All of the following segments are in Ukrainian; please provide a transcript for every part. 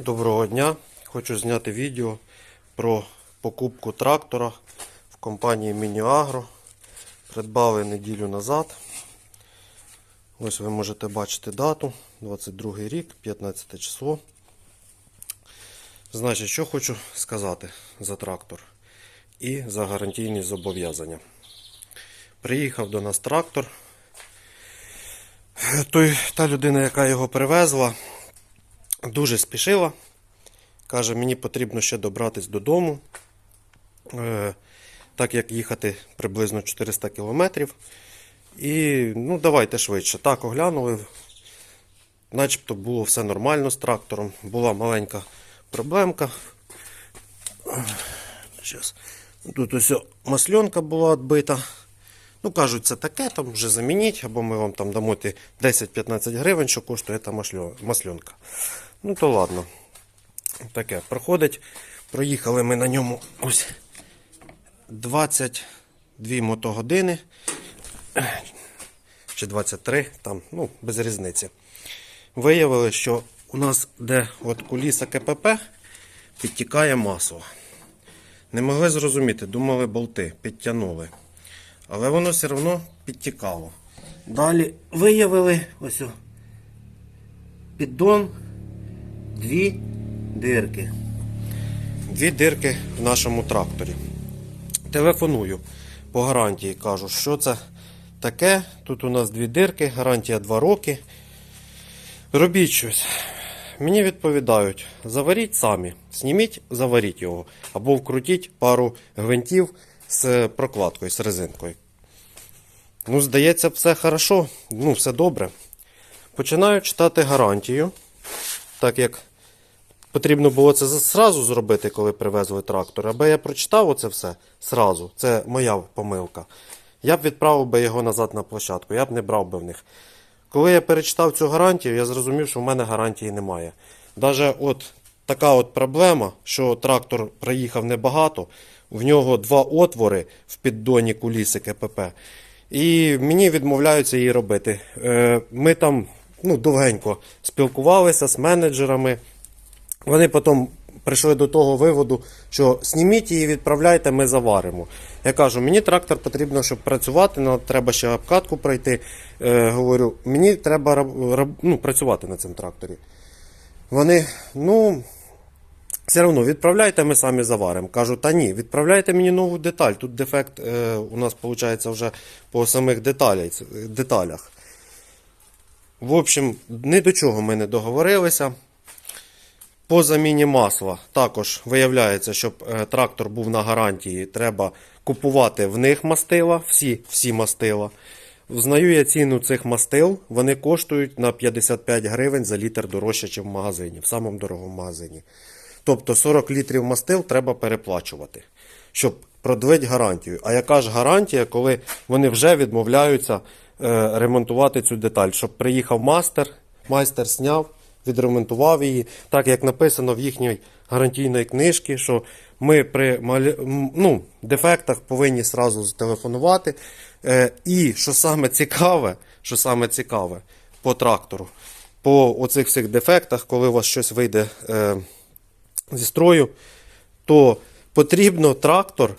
Доброго дня! Хочу зняти відео про покупку трактора в компанії Мініагро. Придбали неділю назад. Ось ви можете бачити дату, 22 рік, 15 число. Значить, що хочу сказати за трактор і за гарантійні зобов'язання. Приїхав до нас трактор. Той, та людина, яка його привезла, дуже спішила. Каже, мені потрібно ще добратись додому, е, так як їхати приблизно 400 кілометрів. І ну, давайте швидше. Так, оглянули. Начебто було все нормально з трактором. Була маленька проблемка. Щас. Тут ось масленка була відбита. Ну, кажуть, це таке, там вже замініть, або ми вам там дамо 10-15 гривень, що коштує та масльо- масленка. Ну, то ладно. Таке, проходить. Проїхали ми на ньому ось 22 мотогодини. Чи 23, там, ну, без різниці. Виявили, що у нас, де от куліса КПП, підтікає масло. Не могли зрозуміти, думали болти, підтягнули. Але воно все одно підтікало. Далі виявили ось піддон, дві дирки. Дві дирки в нашому тракторі. Телефоную по гарантії, кажу, що це таке. Тут у нас дві дирки, гарантія 2 роки. Робіть щось. Мені відповідають, заваріть самі, зніміть, заваріть його. Або вкрутіть пару гвинтів з прокладкою, з резинкою. Ну, здається, все хорошо, ну, все добре. Починаю читати гарантію, так як потрібно було це зразу зробити, коли привезли трактор. Аби я прочитав оце все зразу, це моя помилка. Я б відправив би його назад на площадку, я б не брав би в них. Коли я перечитав цю гарантію, я зрозумів, що в мене гарантії немає. Даже от така от проблема, що трактор проїхав небагато, в нього два отвори в піддоні куліси КПП. І мені відмовляються її робити. Е, Ми там ну, довгенько спілкувалися з менеджерами. Вони потім прийшли до того виводу, що зніміть її, відправляйте, ми заваримо. Я кажу, мені трактор потрібно, щоб працювати, нам треба ще обкатку пройти. Е, говорю, мені треба ну, працювати на цьому тракторі. Вони, ну, все одно відправляйте, ми самі заваримо. Кажу, та ні, відправляйте мені нову деталь. Тут дефект е, у нас виходить вже по самих деталях. В общем, ні до чого ми не договорилися. По заміні масла також виявляється, щоб е, трактор був на гарантії, треба купувати в них мастила, всі, всі мастила. Знаю я ціну цих мастил, вони коштують на 55 гривень за літр дорожче, ніж в магазині, в самому дорогому магазині. Тобто 40 літрів мастил треба переплачувати, щоб продлити гарантію. А яка ж гарантія, коли вони вже відмовляються ремонтувати цю деталь, щоб приїхав мастер, майстер зняв, відремонтував її, так як написано в їхній гарантійній книжці, що ми при ну, дефектах повинні сразу зателефонувати. Е, і що саме цікаве, що саме цікаве по трактору, по оцих всіх дефектах, коли у вас щось вийде е, зі строю, то потрібно трактор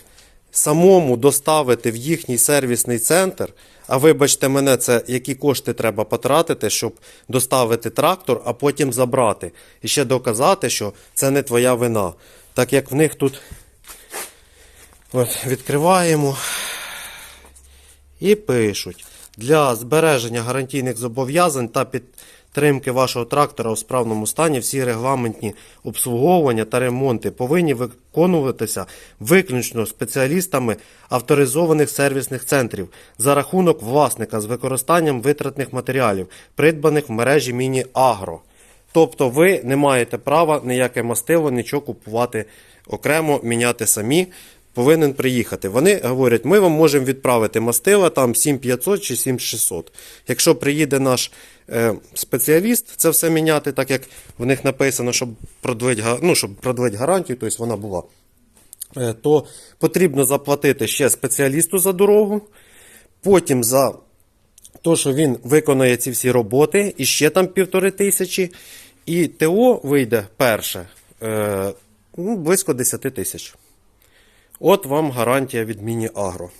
самому доставити в їхній сервісний центр. А вибачте мене, це які кошти треба потратити, щоб доставити трактор, а потім забрати. І ще доказати, що це не твоя вина. Так як в них тут от, відкриваємо і пишуть: для збереження гарантійних зобов'язань та підтримки вашого трактора у справному стані всі регламентні обслуговування та ремонти повинні виконуватися виключно спеціалістами авторизованих сервісних центрів за рахунок власника з використанням витратних матеріалів, придбаних в мережі Міні-Агро. Тобто ви не маєте права ніяке мастило, нічого купувати окремо, міняти самі. Повинен приїхати. Вони говорять, ми вам можемо відправити мастила там 7500 чи 7600. Якщо приїде наш е, спеціаліст це все міняти, так як в них написано, щоб продлить, ну, щоб продлить гарантію, тобто вона була, е, то потрібно заплатити ще спеціалісту за дорогу, потім за то, що він виконає ці всі роботи, і ще там півтори тисячі. І ТО вийде перше е, ну, близько 10 тисяч. От вам гарантія від Міні-Агро.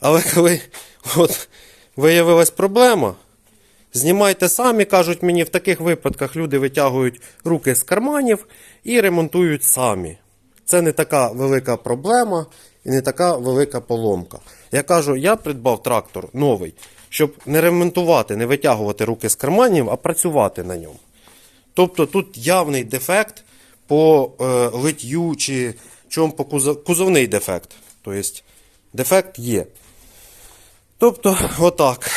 Але коли от, виявилась проблема, знімайте самі, кажуть мені, в таких випадках люди витягують руки з карманів і ремонтують самі. Це не така велика проблема і не така велика поломка. Я кажу, я придбав трактор новий, щоб не ремонтувати, не витягувати руки з карманів, а працювати на ньому. Тобто тут явний дефект по е, литтю чи чому по кузов, кузовний дефект. Тобто дефект є. Тобто, отак.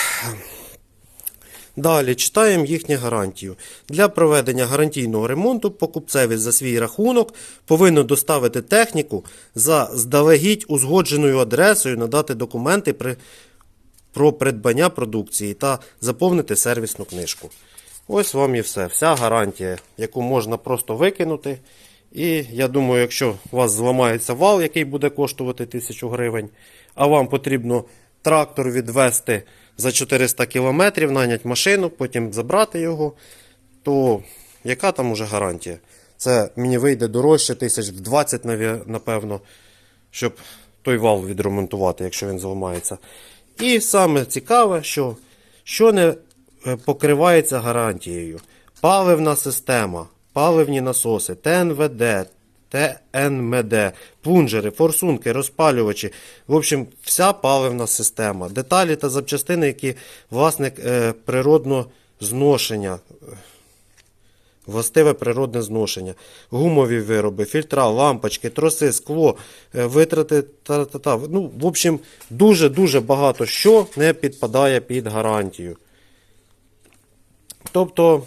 Далі читаємо їхню гарантію. Для проведення гарантійного ремонту покупцеві за свій рахунок повинно доставити техніку за здалегідь узгодженою адресою, надати документи при, про придбання продукції та заповнити сервісну книжку. Ось вам і все. Вся гарантія, яку можна просто викинути. І я думаю, якщо у вас зламається вал, який буде коштувати 1000 гривень, а вам потрібно трактор відвести за 400 кілометрів, наняти машину, потім забрати його, то яка там уже гарантія? Це мені вийде дорожче, тисяч в 20, напевно, щоб той вал відремонтувати, якщо він зламається. І саме цікаве, що, що не е, покривається гарантією. Паливна система, паливні насоси, ТНВД, ТНМД, плунжери, форсунки, розпалювачі. В общем, вся паливна система. Деталі та запчастини, які власник е, природно зношення. Властиве природне зношення, гумові вироби, фільтра, лампочки, троси, скло, е, витрати та, та, та. Ну, в общем, дуже-дуже багато що не підпадає під гарантію. Тобто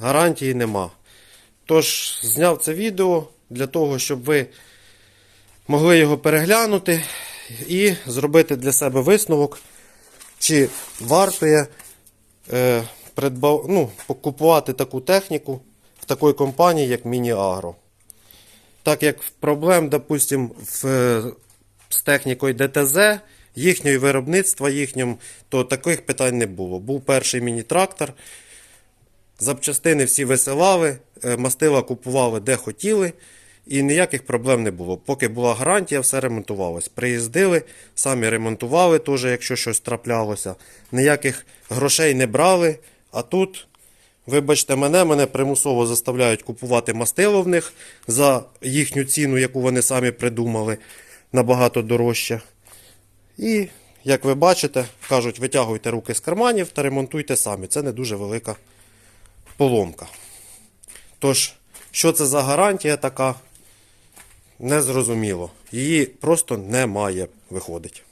гарантії нема. Тож, зняв це відео для того, щоб ви могли його переглянути і зробити для себе висновок, чи вартує е, придбав, ну, купувати таку техніку в такій компанії, як Міні-Агро. Так як проблем, допустим, в, е, з технікою ДТЗ, їхньої виробництва, їхнім, то таких питань не було. Був перший міні-трактор. Запчастини всі висилали, е, мастила купували де хотіли, і ніяких проблем не було. Поки була гарантія, все ремонтувалось. Приїздили, самі ремонтували, теж, якщо щось траплялося. Ніяких грошей не брали. А тут, вибачте мене, мене примусово заставляють купувати мастило в них за їхню ціну, яку вони самі придумали, набагато дорожче. І, як ви бачите, кажуть, витягуйте руки з карманів та ремонтуйте самі. Це не дуже велика поломка. Тож, що це за гарантія така? Незрозуміло. Її просто немає, виходить.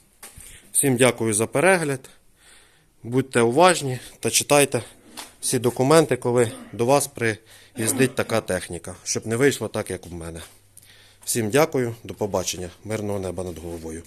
Всім дякую за перегляд. Будьте уважні та читайте всі документи, коли до вас приїздить така техніка, щоб не вийшло так, як у мене. Всім дякую, до побачення. Мирного неба над головою.